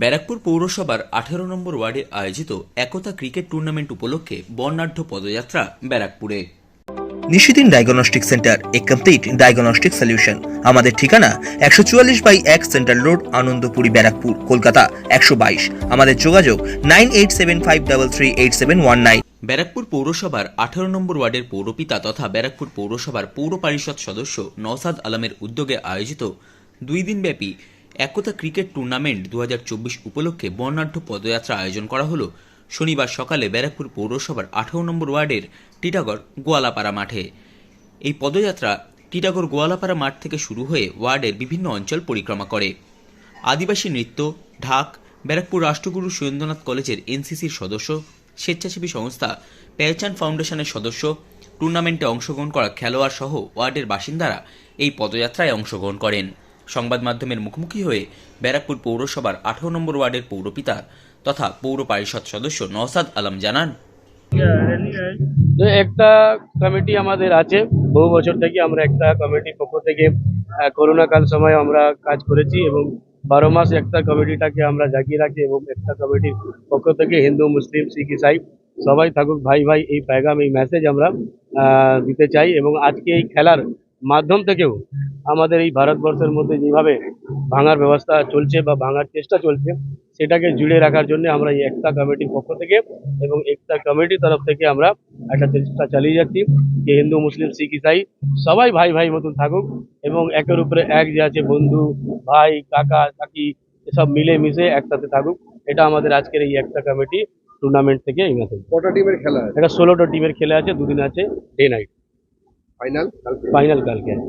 ব্যারাকপুর পৌরসভার আঠেরো নম্বর ওয়ার্ডে আয়োজিত একতা ক্রিকেট টুর্নামেন্ট উপলক্ষে বর্ণাঢ্য পদযাত্রা ব্যারাকপুরে। নিশিদিন ডায়াগনস্টিক সেন্টার এ কমপ্লিট ডায়াগনস্টিক সলিউশন। আমাদের ঠিকানা একশো চুয়াল্লিশ বাই এক সেন্ট্রাল রোড আনন্দপুরি ব্যারাকপুর কলকাতা একশো বাইশ। আমাদের যোগাযোগ nine eight seven five double three eight seven one nine. Barrackpore পৌরসভার আঠারো নম্বর ওয়ার্ডের পৌরপিতা তথা ব্যারাকপুর পৌরসভার পৌর পরিষদ সদস্য নওসাদ আলমের উদ্যোগে আয়োজিত দুই দিনব্যাপী একতা ক্রিকেট টুর্নামেন্ট দু হাজার চব্বিশ উপলক্ষে বর্ণাঢ্য পদযাত্রা আয়োজন করা হলো। শনিবার সকালে ব্যারাকপুর পৌরসভার আঠারো নম্বর ওয়ার্ডের টিটাগড় গোয়ালাপাড়া মাঠে। এই পদযাত্রা টিটাগড় গোয়ালাপাড়া মাঠ থেকে শুরু হয়ে ওয়ার্ডের বিভিন্ন অঞ্চল পরিক্রমা করে। আদিবাসী নৃত্য, ঢাক, ব্যারাকপুর রাষ্ট্রগুরু সুরেন্দ্রনাথ কলেজের এনসিসির সদস্য, স্বেচ্ছাসেবী সংস্থা পেহচান ফাউন্ডেশনের সদস্য, টুর্নামেন্টে অংশগ্রহণ করা খেলোয়াড় সহ ওয়ার্ডের বাসিন্দারা এই পদযাত্রায় অংশগ্রহণ করেন। সংবাদ মাধ্যমের মুখোমুখি হয়ে ব্যারাকপুর পৌরসভার আঠারো নম্বর ওয়ার্ডের পৌরপিতা তথা পৌর পরিষদ সদস্য নওসাদ আলম জানান। একটা কমিটি আমাদের আছে। বহু বছর থেকে আমরা একটা কমিটির পক্ষ থেকে করোনা কাল সময় আমরা কাজ করেছি এবং বারো মাস একটা কমিটিটাকে আমরা জাগিয়ে রাখি এবং একটা কমিটির পক্ষ থেকে হিন্দু, মুসলিম, শিখ, ইসাই সবাই থাকুক, ভাই ভাই, এই প্যাগাম, এই মেসেজ আমরা দিতে চাই এবং আজকে এই খেলার মাধ্যম থেকেও আমাদের এই ভারতবর্ষের মধ্যে যেভাবে ভাঙার ব্যবস্থা চলছে বা ভাঙার চেষ্টা চলছে সেটাকে জুড়ে রাখার জন্য আমরা এই একটা কমিটির পক্ষ থেকে এবং একটা কমিটির তরফ থেকে আমরা একটা চেষ্টা চালিয়ে যাচ্ছি যে হিন্দু মুসলিম শিখ ইসাই সবাই ভাই ভাই মতন থাকুক এবং একের উপরে এক যে আছে বন্ধু ভাই কাকা কাকি এসব মিলে মিশে একসাথে থাকুক। এটা আমাদের আজকের এই একটা কমিটি টুর্নামেন্ট থেকে এই মেসেজ কটা টিমের খেলা আছে? এটা ষোলোটা টিমের খেলে আছে দুদিন আছে ডে নাইট ফাইনাল ফাইনাল কালকে আছে।